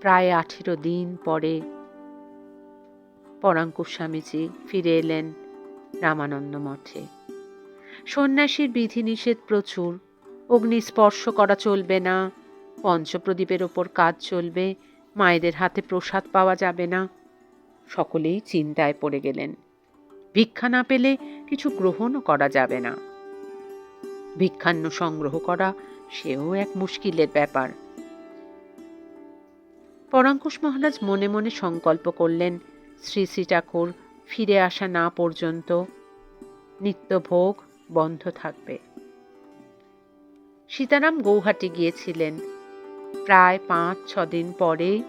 প্রায় আঠেরো দিন পরে পরাঙ্কুশ স্বামীজি ফিরে এলেন রামানন্দ মঠে। সন্ন্যাসীর বিধিনিষেধ প্রচুর, অগ্নি স্পর্শ করা চলবে না, পঞ্চপ্রদীপের ওপর কাজ চলবে, মায়েদের হাতে প্রসাদ পাওয়া যাবে না। সকলেই চিন্তায় পড়ে গেলেন। ভিক্ষা না পেলে কিছু গ্রহণও করা যাবে না। ভিক্ষান্ন সংগ্রহ করা সেও এক মুশকিলের ব্যাপার। পরাঙ্কুশ মহারাজ মনে মনে সংকল্প করলেন, শ্রী শ্রী ঠাকুর, ফিরে আসা না পর্যন্ত নিত্যভোগ বন্ধ থাকবে। সীতারাম গৌহাটি গিয়েছিলেন। প্রায় পাঁচ, ছ দিন পরে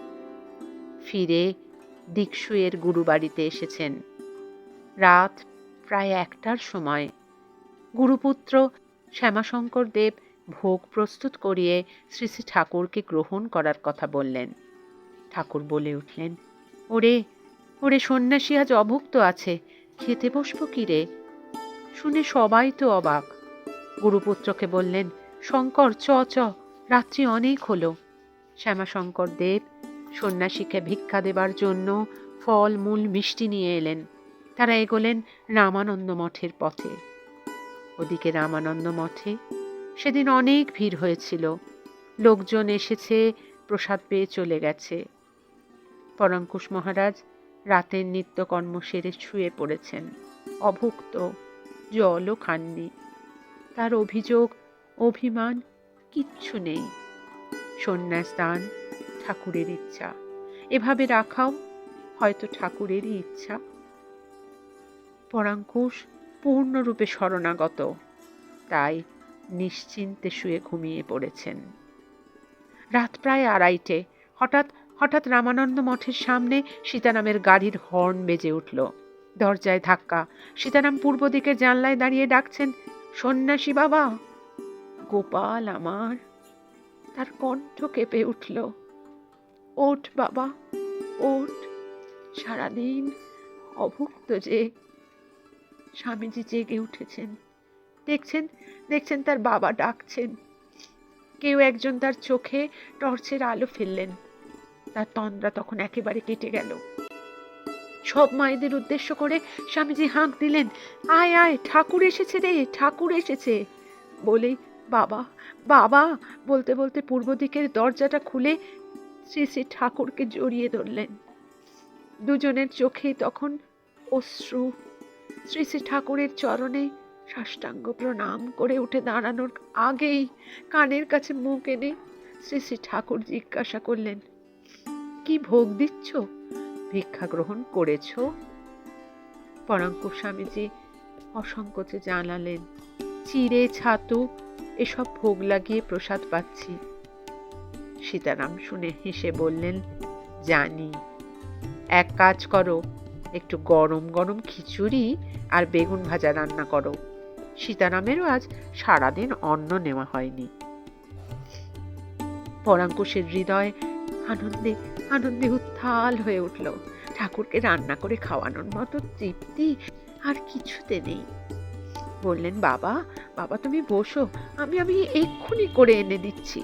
ফিরে দীক্ষুয়ের গুরুবাড়িতে এসেছেন। রাত প্রায় একটার সময়। গুরুপুত্র শ্যামাশঙ্কর দেব ভোগ প্রস্তুত করিয়ে শ্রী শ্রী ঠাকুরকে গ্রহণ করার কথা বললেন। ঠাকুর বলে উঠলেন, ওরে ওরে সন্ন্যাসী আজ অভুক্ত আছে, খেতে বসবো কি রে? শুনে সবাই তো অবাক। গুরুপুত্রকে বললেন, শঙ্কর, চ চ, রাত্রি অনেক হলো। শ্যামাশঙ্কর দেব সন্ন্যাসীকে ভিক্ষা দেবার জন্য ফল, মূল, মিষ্টি নিয়ে এলেন। তারা এগোলেন রামানন্দ মঠের পথে। ওদিকে রামানন্দ মঠে সেদিন অনেক ভিড় হয়েছিল। লোকজন এসেছে, প্রসাদ পেয়ে চলে গেছে। পরঙ্কুশ মহারাজ রাতের নিত্যকর্ম সেরে শুয়ে পড়েছেন। অভুক্ত, জলও খাননি। তার অভিযোগ, অভিমান কিচ্ছু নেই। সন্ন্যাস দান ঠাকুরের ইচ্ছা। এভাবে রাখাও হয়তো ঠাকুরেরই ইচ্ছা। পরাঙ্কুশ পূর্ণরূপে শরণাগত, তাই নিশ্চিন্তে শুয়ে ঘুমিয়ে পড়েছেন। রাত প্রায় আড়াইটে, হঠাৎ হঠাৎ রামানন্দ মঠের সামনে সীতারামের গাড়ির হর্ন বেজে উঠল। দরজায় ধাক্কা। সীতারাম পূর্ব দিকের জানলায় দাঁড়িয়ে ডাকছেন, সন্ন্যাসী বাবা, গোপাল আমার। তার কণ্ঠ কেঁপে উঠল, ওঠ বাবা, ওঠ। সারাদিন অভুক্ত যে স্বামীজি জেগে উঠেছেন। দেখছেন দেখছেন তার বাবা ডাকছেন। কেউ একজন তার চোখে টর্চের আলো ফেললেন। তার তন্দ্রা তখন একেবারে কেটে গেল। সব মায়েদের উদ্দেশ্য করে স্বামীজি হাঁক দিলেন, আয় আয়, ঠাকুর এসেছে রে, ঠাকুর এসেছে। বলেই, বাবা বাবা, বলতে বলতে পূর্ব দিকের দরজাটা খুলে শ্রী শ্রী ঠাকুরকে জড়িয়ে ধরলেন। দুজনের চোখেই তখন অশ্রু। শ্রী শ্রী ঠাকুরের চরণে সাষ্টাঙ্গ প্রণাম করে উঠে দাঁড়ানোর আগেই কানের কাছে মুখ এনে শ্রী শ্রী ঠাকুর জিজ্ঞাসা করলেন কি ভোগ দিচ্ছ? ভিক্ষা গ্রহণ করেছ? পরাঙ্কুর স্বামীজি অসংকোচে জানালেন, চিড়ে, ছাতু, এসব ভোগ লাগিয়ে প্রসাদ পাচ্ছি। সীতারাম শুনে হেসে বললেন, জানি। এক কাজ করো, একটু গরম গরম খিচুড়ি আর বেগুন ভাজা রান্না করো। সীতারামেরও আজ সারাদিন অন্ন নেওয়া হয়নি। পরাঙ্কুশের হৃদয় আনন্দে আনন্দে উত্থাল হয়ে উঠল। ঠাকুরকে রান্না করে খাওয়ানোর মতো তৃপ্তি আর কিছুতে নেই। বললেন, বাবা বাবা তুমি বসো, আমি আমি এক্ষুনি করে এনে দিচ্ছি।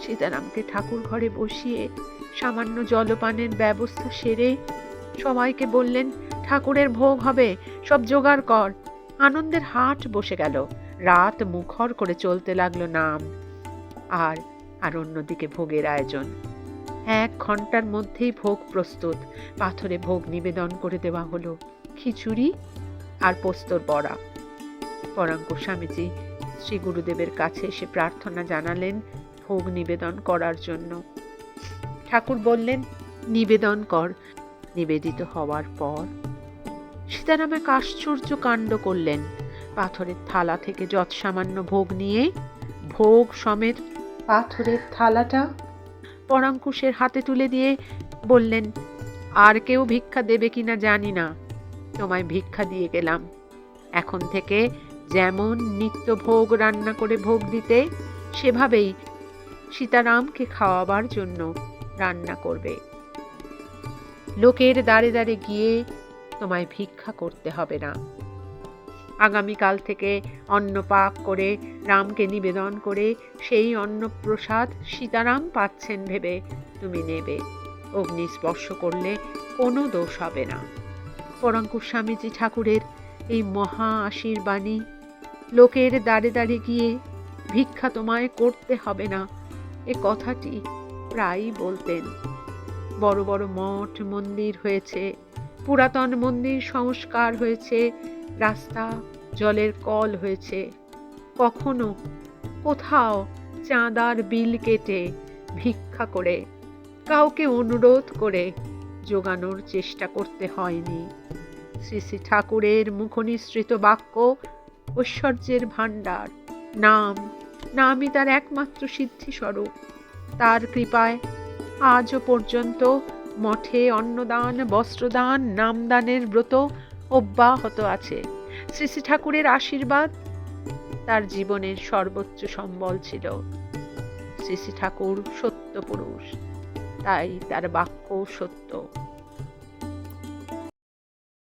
সীতারামকে ঠাকুর ঘরে বসিয়ে সামান্য জলপানের ব্যবস্থা সেরে সবাইকে বললেন, ঠাকুরের ভোগ হবে, সব জোগাড় কর। আনন্দের হাট বসে গেল। রাত মুখর করে চলতে লাগল নাম আর আর অন্যদিকে ভোগের আয়োজন। এক ঘণ্টার মধ্যেই ভোগ প্রস্তুত। পাথরে ভোগ নিবেদন করে দেওয়া হলো। খিচুড়ি আর পোস্তর বড়া। পরাঙ্ক স্বামীজি শ্রী গুরুদেবের কাছে এসে প্রার্থনা জানালেন ভোগ নিবেদন করার জন্য। ঠাকুর বললেন, নিবেদন কর। নিবেদিত হওয়ার পর সীতারাম এক আশ্চর্য কাণ্ড করলেন। পাথরের থালা থেকে যৎ সামান্য ভোগ নিয়ে ভোগ সমেত পাথরের থালাটা পরাঙ্কুশের হাতে তুলে দিয়ে বললেন, আর কেউ ভিক্ষা দেবে কিনা জানি না। তোমায় ভিক্ষা দিয়ে গেলাম। এখন থেকে যেমন নিত্য ভোগ রান্না করে ভোগ দিতে, সেভাবেই সীতারামকে খাওয়াবার জন্য রান্না করবে। লোকের দাঁড়ে দাঁড়ে গিয়ে তোমায় ভিক্ষা করতে হবে না। আগামীকাল থেকে অন্ন পাক করে রামকে নিবেদন করে সেই অন্নপ্রসাদ সীতারাম পাচ্ছেন ভেবে তুমি নেবে। অগ্নি স্পর্শ করলে কোনো দোষ হবে না। পরঙ্কুর স্বামীজি ঠাকুরের এই মহা আশীর্বাণী, লোকের দাঁড়ে দাঁড়ে গিয়ে ভিক্ষা তোমায় করতে হবে না, এ কথাটি প্রায়ই বলতেন। বড় বড় মঠ মন্দির হয়েছে পুরাতন মন্দির সংস্কার হয়েছে, রাস্তা জলের কল হয়েছে। কখনো কোথাও চাঁদার বিল কেটে ভিক্ষা করে, কাউকে অনুরোধ করে জোগানোর চেষ্টা করতে হয়নি। শ্রী শ্রী ঠাকুরের মুখনিসৃত বাক্য, ঐশ্বর্যের ভাণ্ডার, নাম, নামই তার একমাত্র সিদ্ধিস্বরূপ। তার কৃপায় আজও পর্যন্ত মঠে অন্নদান, বস্ত্রদান, নামদানের ব্রত অব্যাহত আছে। শ্রী শ্রী ঠাকুরের আশীর্বাদ তার জীবনের সর্বোচ্চ সম্বল ছিল। শ্রী শ্রী ঠাকুর সত্য পুরুষ, তাই তার বাক্য সত্য।